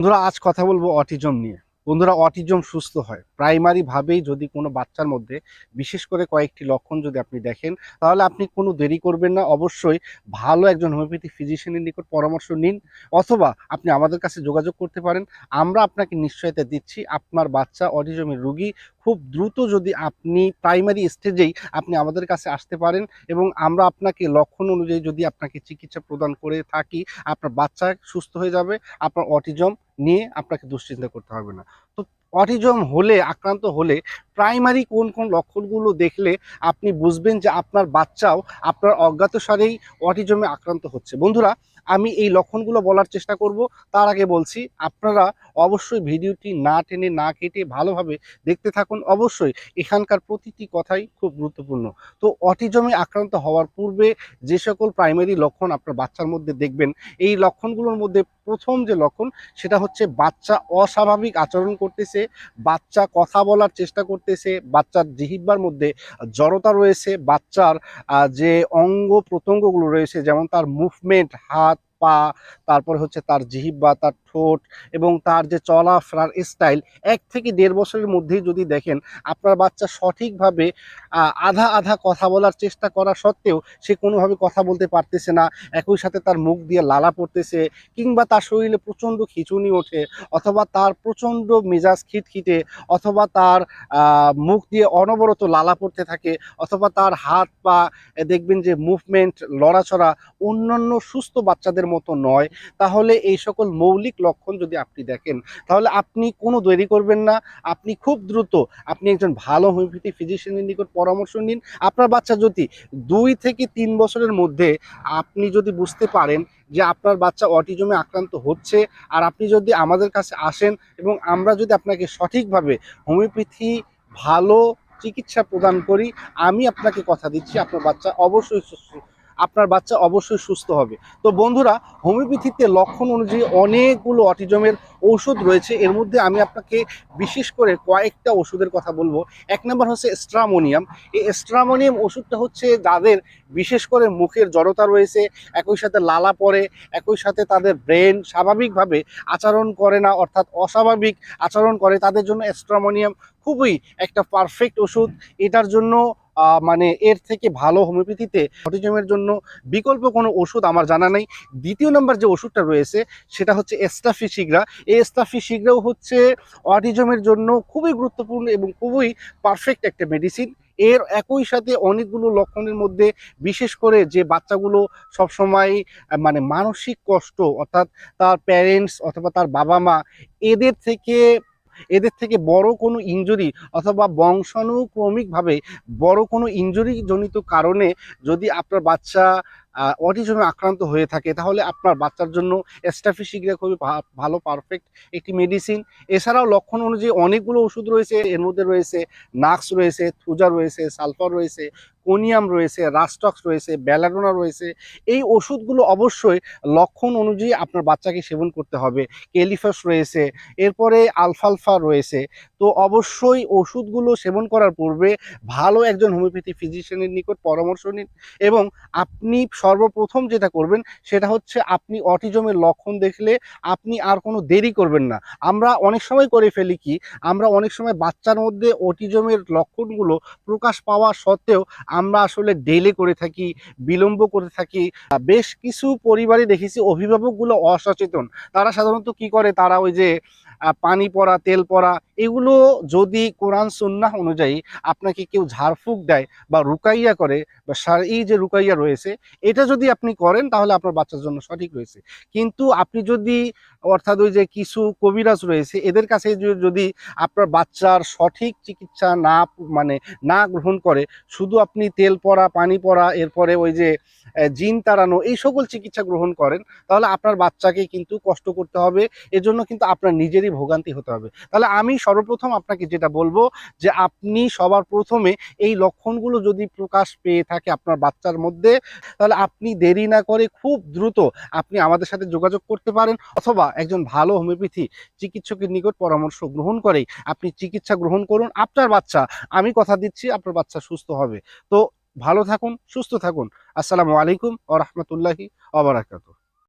বন্ধুরা, আজ কথা বলব অটিজম নিয়ে। বন্ধুরা অটিজম সুস্থ হয়। প্রাইমারিভাবেই যদি কোনো বাচ্চার মধ্যে বিশেষ করে কয়েকটি লক্ষণ যদি আপনি দেখেন, তাহলে আপনি কোনো দেরি করবেন না। অবশ্যই ভালো একজন হোমিওপ্যাথি ফিজিশিয়ানের নিকট পরামর্শ নিন, অথবা আপনি আমাদের কাছে যোগাযোগ করতে পারেন। আমরা আপনাকে নিশ্চয়তা দিচ্ছি। আপনার বাচ্চা অটিজমের রুগী খুব দ্রুত যদি আপনি প্রাইমারি স্টেজেই আপনি আমাদের কাছে আসতে পারেন এবং আমরা আপনাকে লক্ষণ অনুযায়ী যদি আপনাকে চিকিৎসা প্রদান করে থাকি, আপনার বাচ্চা সুস্থ হয়ে যাবে, আপনার অটিজম নিয়ে আপনাকে দুশ্চিন্তা করতে হবে না। তো অটিজম হলে, আক্রান্ত হলে প্রাইমারি কোন কোন লক্ষণগুলো দেখলে আপনি বুঝবেন যে আপনার বাচ্চাও আপনার অজ্ঞাতসারেই অটিজমে আক্রান্ত হচ্ছে। বন্ধুরা আমি এই লক্ষণগুলো বলার চেষ্টা করব। তার আগে বলছি, আপনারা অবশ্যই ভিডিওটি না টেনে না কেটে ভালোভাবে দেখতে থাকুন। অবশ্যই এখানকার প্রতিটি কথাই খুব গুরুত্বপূর্ণ। তো অটিজমে আক্রান্ত হওয়ার পূর্বে যে সকল প্রাইমারি লক্ষণ আপনার বাচ্চার মধ্যে দেখবেন, এই লক্ষণগুলোর মধ্যে প্রথম যে লক্ষণ সেটা হচ্ছে বাচ্চা অস্বাভাবিক আচরণ করতেছে, বাচ্চা কথা বলার চেষ্টা করতেছে, বাচ্চার জিহিব্বার মধ্যে জড়তা রয়েছে, বাচ্চার যে অঙ্গ প্রত্যঙ্গগুলো রয়েছে, যেমন তার মুভমেন্ট হাত পা, তারপরে হচ্ছে তার জিহিব্বা তার ঠোঁট এবং তার যে চলাফেরার স্টাইল এক থেকে দেড় বছরের মধ্যেই যদি দেখেন, আপনার বাচ্চা সঠিকভাবে আধা আধা কথা বলার চেষ্টা করা সত্ত্বেও সে কোনোভাবে কথা বলতে পারতেছে না, একই সাথে তার মুখ দিয়ে লালা পড়তেছে কিংবা তার শরীরে প্রচণ্ড খিচুনি ওঠে অথবা তার প্রচণ্ড মেজাজ খিটখিটে অথবা তার মুখ দিয়ে অনবরত লালা পড়তে থাকে অথবা তার হাত পা দেখবেন যে মুভমেন্ট লড়াছড়া অন্যান্য সুস্থ বাচ্চাদের মতো নয়, তাহলে এই সকল মৌলিক লক্ষণ যদি আপনি দেখেন, তাহলে আপনি কোনো দেরি করবেন না। আপনি খুব দ্রুত আপনি একজন ভালো হোমিওপ্যাথি ফিজিশিয়ানের নিকট পরামর্শ নিন। আপনার বাচ্চা যদি দুই থেকে তিন বছরের মধ্যে আপনি যদি বুঝতে পারেন যে আপনার বাচ্চা অটিজমে আক্রান্ত হচ্ছে, আর আপনি যদি আমাদের কাছে আসেন এবং আমরা যদি আপনাকে সঠিকভাবে হোমিওপ্যাথি ভালো চিকিৎসা প্রদান করি, আমি আপনাকে কথা দিচ্ছি। আপনার বাচ্চা অবশ্যই আপনার বাচ্চা অবশ্যই সুস্থ হবে। তো বন্ধুরা, হোমিওপ্যাথিতে লক্ষণ অনুযায়ী অনেকগুলো অটিজমের ওষুধ রয়েছে। এর মধ্যে আমি আপনাকে বিশেষ করে কয়েকটা ওষুধের কথা বলব। এক নম্বর হচ্ছে স্ট্রামোনিয়াম। এই স্ট্রামোনিয়াম ওষুধটা হচ্ছে যাদের বিশেষ করে মুখের জড়তা রয়েছে, একই সাথে লালা পড়ে, একই সাথে তাদের ব্রেন স্বাভাবিকভাবে আচরণ করে না, অর্থাৎ অস্বাভাবিক আচরণ করে, তাদের জন্য স্ট্রামোনিয়াম খুবই একটা পারফেক্ট ওষুধ এটার জন্য মানে এর থেকে ভালো হোমিওপ্যাথিতে অটিজমের জন্য বিকল্প কোনো ওষুধ আমার জানা নেই। দ্বিতীয় নম্বর যে ওষুধটা রয়েছে, সেটা হচ্ছে এস্টাফি এস্টাফিসিগ্রা। এই এস্টাফিসিগ্রাও হচ্ছে অটিজমের জন্য খুবই গুরুত্বপূর্ণ এবং খুবই পারফেক্ট একটা মেডিসিন। এর একই সাথে অনেকগুলো লক্ষণের মধ্যে, বিশেষ করে যে বাচ্চাগুলো সবসময় মানে মানসিক কষ্ট, অর্থাৎ তার প্যারেন্টস অথবা তার বাবা মা এদের থেকে এদের থেকে বড় কোনো ইঞ্জুরি অথবা বংশানুক্রমিকভাবে বড় কোনো ইঞ্জুরিজনিত কারণে যদি আপনার বাচ্চা অটিজমে আক্রান্ত হয়ে থাকে, তাহলে আপনার বাচ্চার জন্য এস্টাফিসিগ্রা খুবই ভালো পারফেক্ট একটি মেডিসিন এছাড়াও লক্ষণ অনুযায়ী অনেকগুলো ওষুধ রয়েছে, এর মধ্যে রয়েছে নাক্স রয়েছে থুজা রয়েছে, সালফার রয়েছে, কোনিয়াম রয়েছে, রাস্টক্স রয়েছে, ব্যালাডোনা রয়েছে। এই ওষুধগুলো অবশ্যই লক্ষণ অনুযায়ী আপনার বাচ্চাকে সেবন করতে হবে। কেলিফাস রয়েছে, এরপরে আলফালফা রয়েছে। তো অবশ্যই ওষুধগুলো সেবন করার পূর্বে ভালো একজন হোমিওপ্যাথি ফিজিশিয়ানের নিকট পরামর্শ নিন এবং আপনি সর্বপ্রথম যেটা করবেন সেটা হচ্ছে আপনি অটিজমের লক্ষণ দেখলে আপনি আর কোনো দেরি করবেন না। আমরা অনেক সময় করে ফেলি কি, আমরা অনেক সময় বাচ্চার মধ্যে অটিজমের লক্ষণগুলো প্রকাশ পাওয়া সত্ত্বেও আমরা আসলে ডেলে করে থাকি, বিলম্ব করে থাকি। বেশ কিছু পরিবারে দেখেছি অভিভাবকগুলো অসচেতন। তারা সাধারণত কি করে? তারা ওই যে পানি পড়া, তেল পড়া, এগুলো যদি কোরআন সুন্নাহ অনুযায়ী আপনাকে কেউ ঝাড়ফুঁক দেয় বা রুকাইয়া করে বা সার এই যে রুকাইয়া রয়েছে, এটা যদি আপনি করেন তাহলে আপনার বাচ্চার জন্য সঠিক রয়েছে। কিন্তু আপনি যদি অর্থাৎ ওই যে কিছু কবিরাজ রয়েছে, এদের কাছে যদি আপনার বাচ্চার সঠিক চিকিৎসা না মানে না গ্রহণ করে, শুধু আপনি তেল পড়া, পানি পড়া, এরপরে ওই যে জিন তাড়ানো, এই সকল চিকিৎসা গ্রহণ করেন, তাহলে আপনার বাচ্চাকে কিন্তু কষ্ট করতে হবে। এজন্য কিন্তু আপনার নিজেরই ভোগান্তি হতে হবে। তাহলে আমি সর্বপ্রথম আপনাকে যেটা বলব যে আপনি সবার প্রথমে এই লক্ষণগুলো যদি প্রকাশ পেয়ে থাকে আপনার বাচ্চার মধ্যে, তাহলে আপনি দেরি না করে খুব দ্রুত আপনি আমাদের সাথে যোগাযোগ করতে পারেন অথবা একজন ভালো হোমিওপ্যাথি চিকিৎসকের নিকট পরামর্শ গ্রহণ করেই আপনি চিকিৎসা গ্রহণ করুন আপনার বাচ্চা। আমি কথা দিচ্ছি, আপনার বাচ্চা সুস্থ হবে। তো ভালো থাকুন, সুস্থ থাকুন। আসসালামু আলাইকুম ও রহমতুল্লাহি